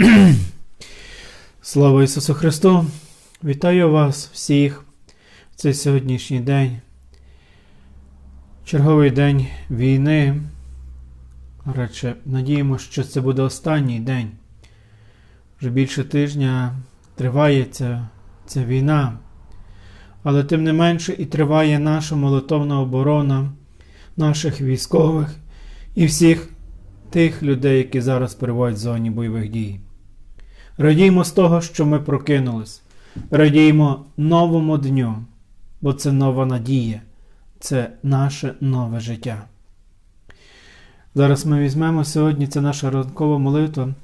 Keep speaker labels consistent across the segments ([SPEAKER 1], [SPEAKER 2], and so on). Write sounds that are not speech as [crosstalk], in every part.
[SPEAKER 1] [clears throat] Слава Ісусу Христу! Вітаю вас всіх в цей сьогоднішній день. Черговий день війни. Рече, надіємося, що це буде останній день. Вже більше тижня триває ця, війна, але тим не менше і триває наша молитовна оборона наших військових і всіх тих людей, які зараз перебувають в зоні бойових дій. Радіймо з того, що ми прокинулись. Радіймо новому дню, бо це нова надія, це наше нове життя. Зараз ми візьмемо сьогодні, це наша ранкова молитва,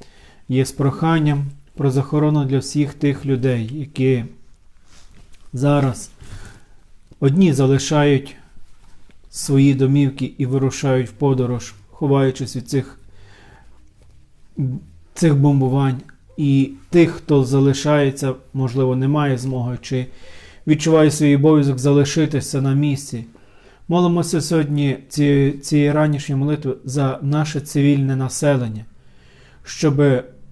[SPEAKER 1] є з проханням про захорону для всіх тих людей, які зараз одні залишають свої домівки і вирушають в подорож, ховаючись від цих, цих бомбувань. І тих, хто залишається, можливо, не має змоги, чи відчуває свій обов'язок залишитися на місці. Молимося сьогодні ці, цієї ранішньої молитви за наше цивільне населення, щоб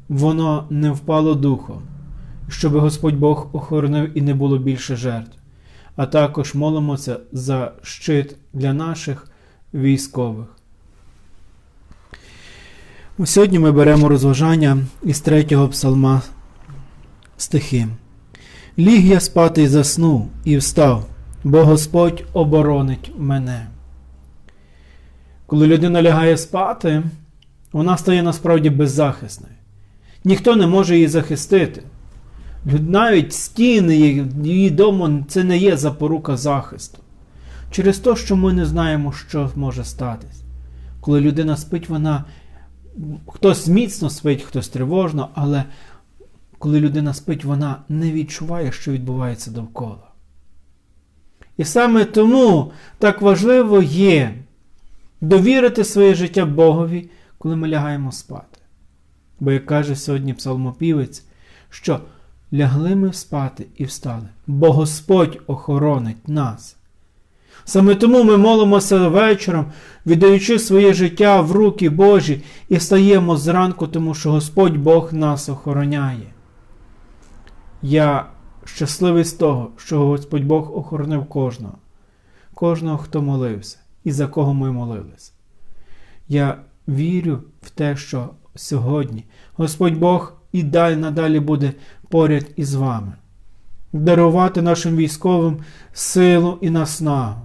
[SPEAKER 1] воно не впало духом, щоб Господь Бог охоронив і не було більше жертв. А також молимося за щит для наших військових. Сьогодні ми беремо розважання із третього псалма стихи. Ліг я спати й заснув і встав, бо Господь оборонить мене. Коли людина лягає спати, вона стає насправді беззахисною. Ніхто не може її захистити. Навіть стіни її дому це не є запорука захисту. Через те, що ми не знаємо, що може статись. Коли людина спить, вона Хтось міцно спить, хтось тривожно, але коли людина спить, вона не відчуває, що відбувається довкола. І саме тому так важливо є довірити своє життя Богові, коли ми лягаємо спати. Бо, як каже сьогодні псалмопівець, що лягли ми спати і встали, бо Господь охоронить нас. Саме тому ми молимося вечором, віддаючи своє життя в руки Божі, і стаємо зранку, тому що Господь Бог нас охороняє. Я щасливий з того, що Господь Бог охоронив кожного, кожного, хто молився і за кого ми молились. Я вірю в те, що сьогодні Господь Бог і далі надалі буде поряд із вами, дарувати нашим військовим силу і наснагу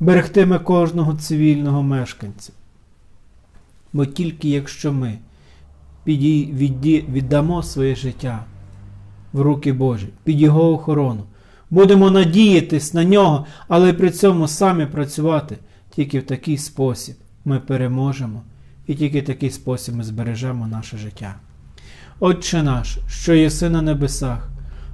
[SPEAKER 1] берегтиме кожного цивільного мешканця. Бо тільки якщо ми віддамо своє життя в руки Божі, під Його охорону, будемо надіятись на нього, але при цьому самі працювати, тільки в такий спосіб ми переможемо, і тільки в такий спосіб ми збережемо наше життя. Отче наш, що єси на небесах,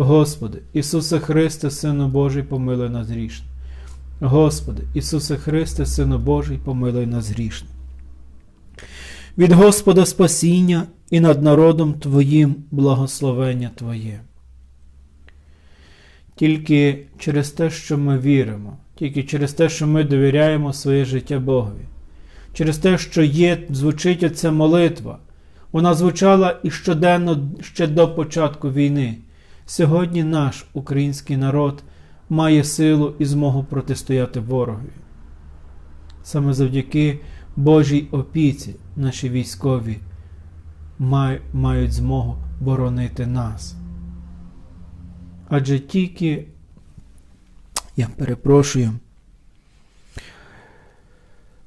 [SPEAKER 1] Господи, Ісусе Христе, Сину Божий, помилуй нас грішне. Господи, Ісусе Христе, Сину Божий, помилуй нас грішних. Від Господа спасіння і над народом Твоїм благословення Твоє. Тільки через те, що ми віримо, тільки через те, що ми довіряємо своє життя Богові, через те, що є, звучить оця молитва. Вона звучала і щоденно ще до початку війни. Сьогодні наш український народ має силу і змогу протистояти ворогові. Саме завдяки Божій опіці наші військові мають змогу боронити нас. Адже тільки, я перепрошую,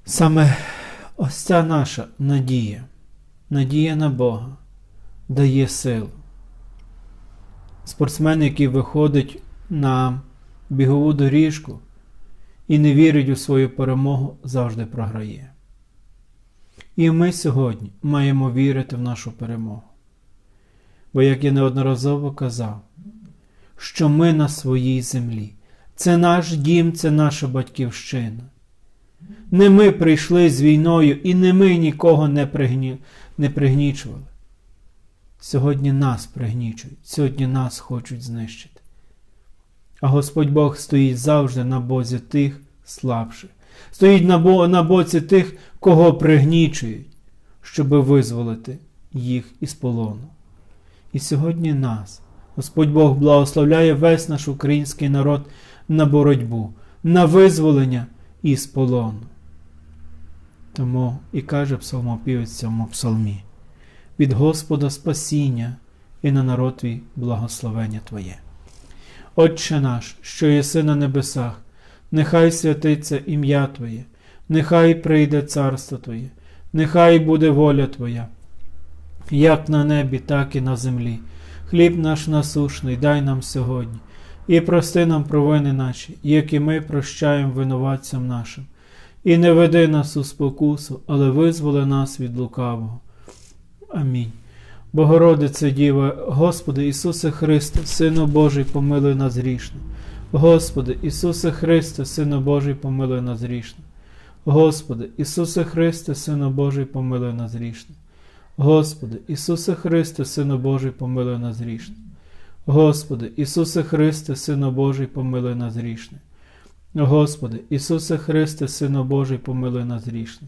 [SPEAKER 1] саме ось ця наша надія, надія на Бога дає силу. Спортсмен, який виходить на бігову доріжку і не вірить у свою перемогу, завжди програє. І ми сьогодні маємо вірити в нашу перемогу. Бо, як я неодноразово казав, що ми на своїй землі, це наш дім, це наша батьківщина. Не ми прийшли з війною і не ми нікого не, пригні... не пригнічували. Сьогодні нас пригнічують, сьогодні нас хочуть знищити. А Господь Бог стоїть завжди на бозі тих слабших, стоїть на, бо... на боці тих, кого пригнічують, щоби визволити їх із полону. І сьогодні нас, Господь Бог благословляє весь наш український народ на боротьбу, на визволення із полону. Тому і каже псалмопівець в цьому псалмі: від Господа спасіння і на народ твій благословення Твоє. Отче наш, що єси на небесах, нехай святиться ім'я Твоє, нехай прийде царство Твоє, нехай буде воля Твоя, як на небі, так і на землі. Хліб наш насушний, дай нам сьогодні, і прости нам провини наші, як і ми прощаємо винуватцям нашим. І не веди нас у спокусу, але визволи нас від лукавого. Амінь. Богородице Діва, Господи Ісусе Христе, Сину Божий, помилуй нас грішно. Господи, Ісусе Христе, Сину Божий, помилуй нас грішно. Господи, Ісусе Христе, Сину Божий, помилуй нас грішно. Господи, Ісусе Христе, Сину Божий, помилуй нас грішно. Господи, Ісусе Христе, Сину Божий, помилуй нас грішне. Господи, Ісусе Христе, Сину Божий, помилуй нас грішне.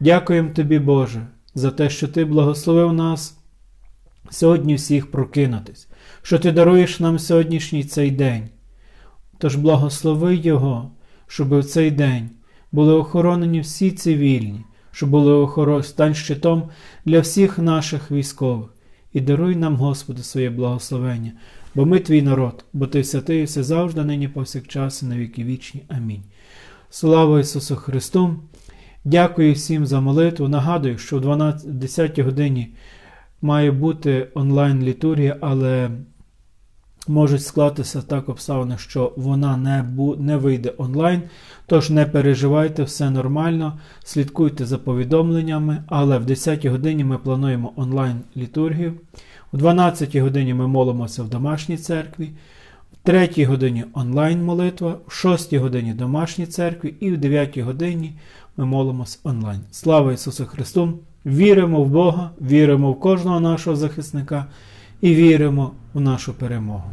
[SPEAKER 1] Дякуємо Тобі, Боже, за те, що Ти благословив нас сьогодні всіх прокинутись, що Ти даруєш нам сьогоднішній цей день. Тож благослови Його, щоб в цей день були охоронені всі цивільні, щоб були охорон... стань щитом для всіх наших військових. І даруй нам, Господи, своє благословення, бо ми твій народ, бо Ти святий все завжди, нині повсякчас, і на віки вічні. Амінь. Слава Ісусу Христу! Дякую всім за молитву. Нагадую, що в 12, 10 годині має бути онлайн-літургія, але можуть склатися так обставини, що вона не, бу, не вийде онлайн. Тож не переживайте, все нормально, слідкуйте за повідомленнями, але в 10 годині ми плануємо онлайн-літургію. У 12 годині ми молимося в домашній церкві, 3 годині онлайн-молитва, в 6 годині домашній церкві і в 9 годині ми молимось онлайн. Слава Ісусу Христу! Віримо в Бога, віримо в кожного нашого захисника і віримо в нашу перемогу.